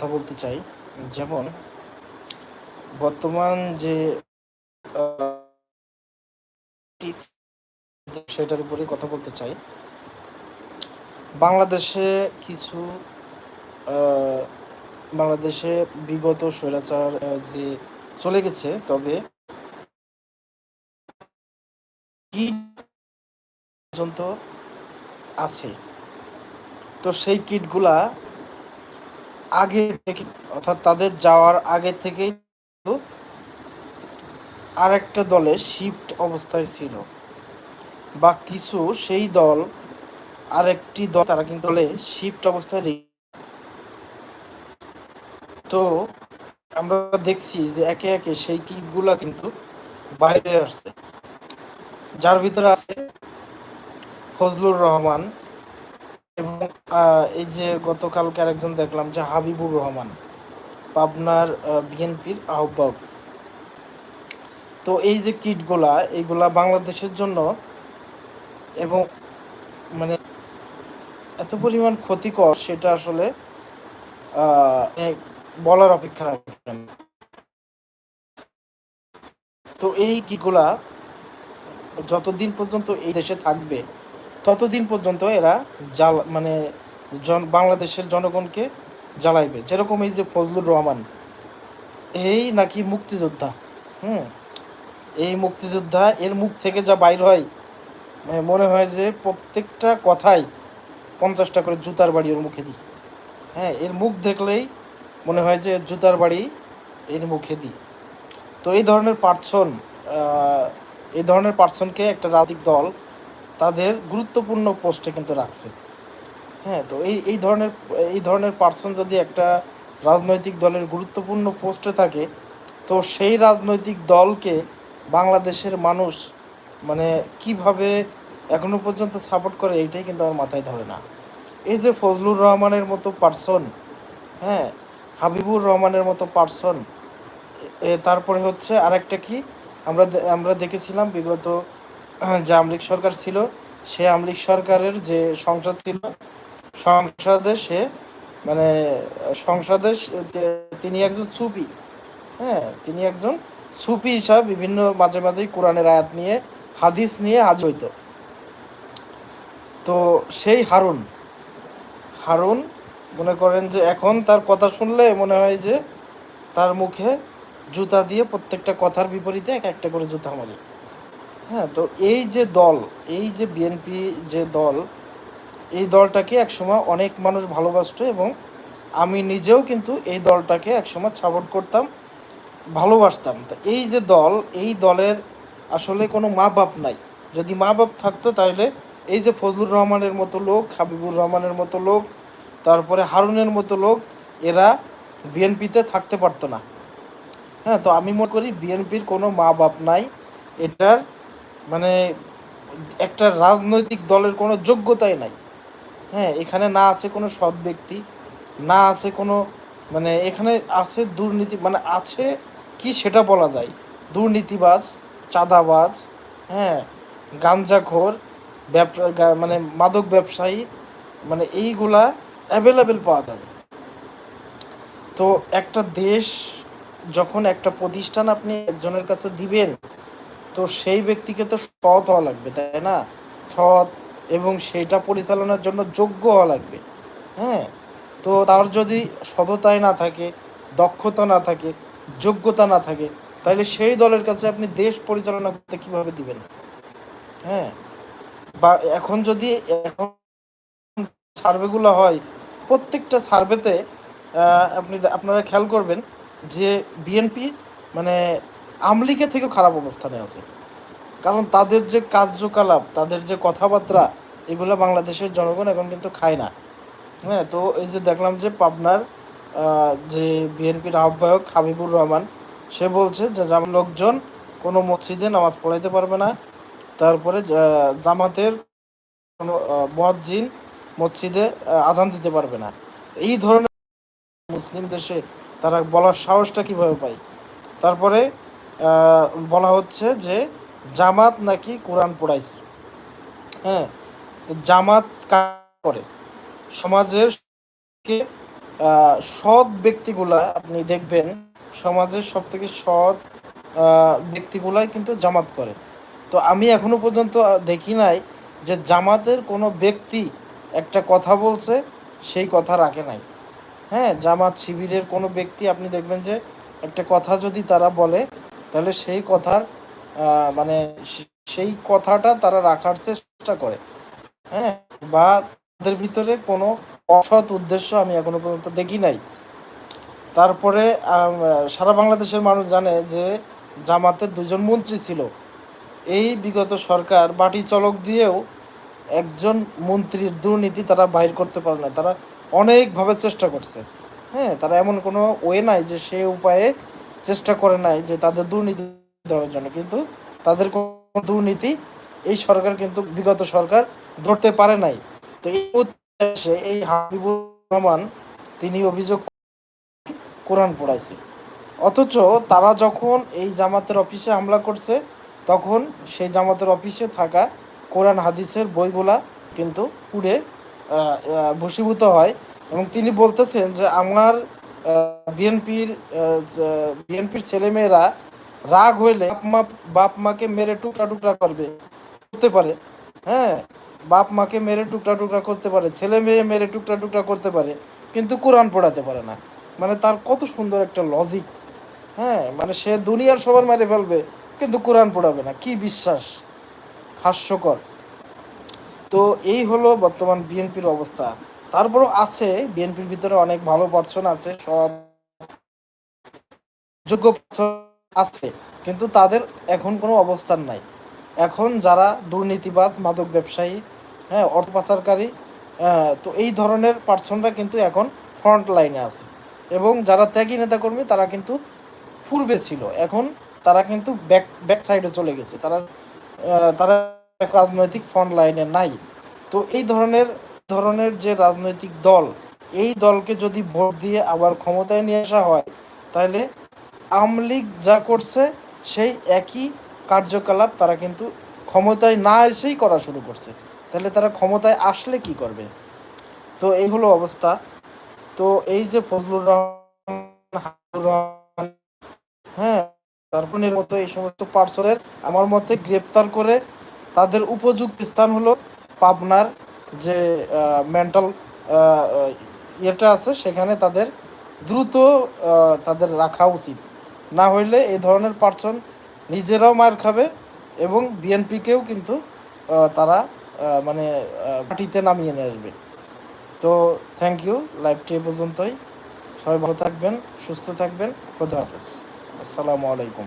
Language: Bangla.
কথা বলতে চাই। যেমন, বর্তমান যে সেটার উপরে কথা বলতে চাই। বাংলাদেশে কিছু বাংলাদেশে বিগত স্বৈরাচার যে চলে গেছে, তবে পর্যন্ত আছে? তো সেই কিটগুলা আগে থেকে, অর্থাৎ তাদের যাওয়ার আগে থেকেই আরেকটা দলে শিফট অবস্থায় ছিল। বা কিছু সেই দল, আরেকটি দল, তারা কিন্তু দলে শিফট অবস্থায় তো আমরা দেখছি যে একে একে সেই কিটগুলা কিন্তু বাইরে আসছে। যার ভিতরে আছে ফজলুর রহমান এই যে গতকালকে আরেকজন দেখলাম যে হাবিবুর রহমান, পাবনার বিএনপির আহ্বায়ক তো এই যে কিটগুলা এইগুলা বাংলাদেশের জন্য এবং মানে এত পরিমাণ ক্ষতিকর, সেটা আসলে বলার অপেক্ষা রাখে না। তো এই কিটগুলা যতদিন পর্যন্ত এই দেশে থাকবে, ততদিন পর্যন্ত এরা জাল মানে জন বাংলাদেশের জনগণকে জ্বালাইবে। যেরকম এই যে ফজলুর রহমান, এই নাকি মুক্তিযোদ্ধা, হুম? এই মুক্তিযোদ্ধা, এর মুখ থেকে যা বাইর হয় মানে হয় যে প্রত্যেকটা কথাই পঞ্চাশটা করে জুতার বাড়ি ওর মুখে দিই। হ্যাঁ এর মুখ দেখলেই মনে হয় যে জুতার বাড়ি এর মুখে দিই। তো এই ধরনের পার্সন এই ধরনের পার্সনকে একটা রাজনৈতিক দল তাদের গুরুত্বপূর্ণ পোস্টে কিন্তু রাখছে। হ্যাঁ তো এই এই ধরনের এই ধরনের পার্সন যদি একটা রাজনৈতিক দলের গুরুত্বপূর্ণ পোস্টে থাকে, তো সেই রাজনৈতিক দলকে বাংলাদেশের মানুষ মানে কীভাবে এখনও পর্যন্ত সাপোর্ট করে, এইটাই কিন্তু আমার মাথায় ধরে না। এই যে ফজলুর রহমানের মতো পার্সন হ্যাঁ হাবিবুর রহমানের মতো পার্সন তারপরে হচ্ছে আরেকটা কি? আমরা আমরা দেখেছিলাম বিগত, যে আমলিক সরকার ছিল, সে আমলিক সরকারের যে সংসদ ছিল সংসদে সে মানে সংসদে তিনি একজন সুফি। হ্যাঁ তিনি একজন সুফি হিসাবে বিভিন্ন মাঝে মাঝেই কোরআনের আয়াত নিয়ে, হাদিস নিয়ে হাজির হইতো। তো সেই হারুন হারুন মনে করেন যে এখন তার কথা শুনলে মনে হয় যে তার মুখে জুতা দিয়ে প্রত্যেকটা কথার বিপরীতে এক একটা করে জুতা মারি। হ্যাঁ তো এই যে দল, এই যে বিএনপি যে দল এই দলটাকে একসময় অনেক মানুষ ভালোবাসতো এবং আমি নিজেও কিন্তু এই দলটাকে একসময় সাপোর্ট করতাম, ভালোবাসতাম। তা এই যে দল, এই দলের আসলে কোনো মা বাপ নাই। যদি মা বাপ থাকতো তাহলে এই যে ফজলুর রহমানের মতো লোক, হাবিবুর রহমানের মতো লোক, তারপরে হারুনের মতো লোক, এরা বিএনপিতে থাকতে পারতো না। হ্যাঁ তো আমি মনে করি বিএনপির কোনো মা বাপ নাই। এটার মানে একটা রাজনৈতিক দলের কোনো যোগ্যতাই নাই। হ্যাঁ এখানে না আছে কোনো সৎ ব্যক্তি, না আছে কোনো মানে এখানে আছে দুর্নীতি মানে আছে কি সেটা বলা যায়। দুর্নীতিবাজ, চাঁদাবাজ হ্যাঁ গাঞ্জাখোর, ব্যবসা মানে মাদক ব্যবসায়ী মানে এইগুলা অ্যাভেলেবেল পাওয়া যাবে। তো একটা দেশ যখন একটা প্রতিষ্ঠান আপনি একজনের কাছে দিবেন, তো সেই ব্যক্তিকে তো সৎ হওয়া লাগবে, তাই না? সৎ এবং সেটা পরিচালনার জন্য যোগ্য হওয়া লাগবে। হ্যাঁ? তো তার যদি সততায় না থাকে, দক্ষতা না থাকে, যোগ্যতা না থাকে, তাহলে সেই দলের কাছে আপনি দেশ পরিচালনা করতে কীভাবে দিবেন? হ্যাঁ? বা এখন যদি এখন সার্ভেগুলো হয়, প্রত্যেকটা সার্ভেতে আপনি আপনারা খেয়াল করবেন যে বিএনপি মানে আমলিকে থেকেও খারাপ অবস্থানে আছে। কারণ তাদের যে কার্যকলাপ, তাদের যে কথাবার্তা এগুলো বাংলাদেশের জনগণ এখন কিন্তু খায় না। হ্যাঁ তো এই যে দেখলাম যে পাবনার যে বিএনপির আহ্বায়ক হাবিবুর রহমান, সে বলছে যে লোকজন কোনো মসজিদে নামাজ পড়াইতে পারবে না। তারপরে জামাতের কোনো মসজিদ মসজিদে আজান দিতে পারবে না। এই ধরনের মুসলিম দেশে তারা বলার সাহসটা কীভাবে পায়? তারপরে বলা হচ্ছে যে জামাত নাকি কোরআন পড়াইছে। হ্যাঁ জামাত করে। সমাজের সৎ ব্যক্তিগুলা আপনি দেখবেন, সমাজের সব থেকে সৎ ব্যক্তিগুলাই কিন্তু জামাত করে। তো আমি এখনও পর্যন্ত দেখি নাই যে জামাতের কোনো ব্যক্তি একটা কথা বলছে, সেই কথা রাখে নাই। হ্যাঁ জামাত শিবিরের কোনো ব্যক্তি আপনি দেখবেন যে একটা কথা যদি তারা বলে, তাহলে সেই কথার মানে সেই কথাটা তারা রাখার চেষ্টা করে। হ্যাঁ বা তাদের ভিতরে কোনো অসৎ উদ্দেশ্য আমি এখনও পর্যন্ত দেখি নাই। তারপরে সারা বাংলাদেশের মানুষ জানে যে জামাতের দুজন মন্ত্রী ছিল। এই বিগত সরকার বাটি চলক দিয়েও একজন মন্ত্রীর দুর্নীতি তারা বাইর করতে পারে না। তারা অনেকভাবে চেষ্টা করছে। হ্যাঁ তারা এমন কোনো ওয়ে নাই যে সে উপায়ে চেষ্টা করে নাই যে তাদের দুর্নীতি দেওয়ার জন্য। কিন্তু তাদের কোনো দুর্নীতি এই সরকার, কিন্তু বিগত সরকার ধরতে পারে নাই। তো এই হাবিবুর রহমান তিনি অভিযোগ কোরআন পড়াইছে। অথচ তারা যখন এই জামাতের অফিসে হামলা করছে তখন সেই জামাতের অফিসে থাকা কোরআন হাদিসের বইগুলা কিন্তু পুড়ে আহ, হয় এবং তিনি বলতেছেন যে আমার বিএনপির বিএনপির ছেলেমেয়েরা রাগ হইলে বাপ মা বাপ মাকে মেরে টুকরা টুকরা করবে করতে পারে। হ্যাঁ বাপ মাকে মেরে টুকরা টুকরা করতে পারে, ছেলে মেয়ে মেরে টুকরা টুকরা করতে পারে, কিন্তু কোরআন পড়াতে পারে না। মানে তার কত সুন্দর একটা লজিক হ্যাঁ মানে সে দুনিয়ার সবার মেরে ফেলবে, কিন্তু কোরআন পড়াবে না। কি বিশ্বাস? হাস্যকর। তো এই হলো বর্তমান বিএনপির অবস্থা। তারপরও আছে, বিএনপির ভিতরে অনেক ভালো পার্সন আছে, সৎ, যোগ্য আছে, কিন্তু তাদের এখন কোনো অবস্থান নাই। এখন যারা দুর্নীতিবাজ, মাদক ব্যবসায়ী হ্যাঁ অর্থ পাচারকারী তো এই ধরনের পার্সনরা কিন্তু এখন ফ্রন্ট লাইনে আছে। এবং যারা ত্যাগী নেতাকর্মী, তারা কিন্তু পূর্বে ছিল। এখন তারা কিন্তু ব্যাক ব্যাক সাইডে চলে গেছে। তারা তারা রাজনৈতিক ফ্রন্ট লাইনে নাই। তো এই ধরনের ধরনের যে রাজনৈতিক দল, এই দলকে যদি ভোট দিয়ে আবার ক্ষমতায় নিয়ে আসা হয়, তাহলে আওয়ামী লীগ যা করছে, সেই একই কার্যকলাপ তারা কিন্তু ক্ষমতায় না এসেই করা শুরু করছে। তাহলে তারা ক্ষমতায় আসলে কি করবে? তো এই হলো অবস্থা। তো এই যে ফজলুর রহমান হ্যাঁ তারপরের মতো এই সমস্ত পার্সনের আমার মতে গ্রেপ্তার করে তাদের উপযুক্ত স্থান হলো পাবনার যে মেন্টাল ইয়েটা আছে, সেখানে তাদের দ্রুত তাদের রাখা উচিত। না হইলে এই ধরনের পার্সন নিজেরাও মার খাবে এবং বিএনপিকেও কিন্তু তারা মানে পার্টিতে নামিয়ে নিয়ে আসবে। তো থ্যাংক ইউ লাইভটি এ পর্যন্তই। সবাই ভালো থাকবেন, সুস্থ থাকবেন। খোদা হাফেজ। আসসালামু আলাইকুম।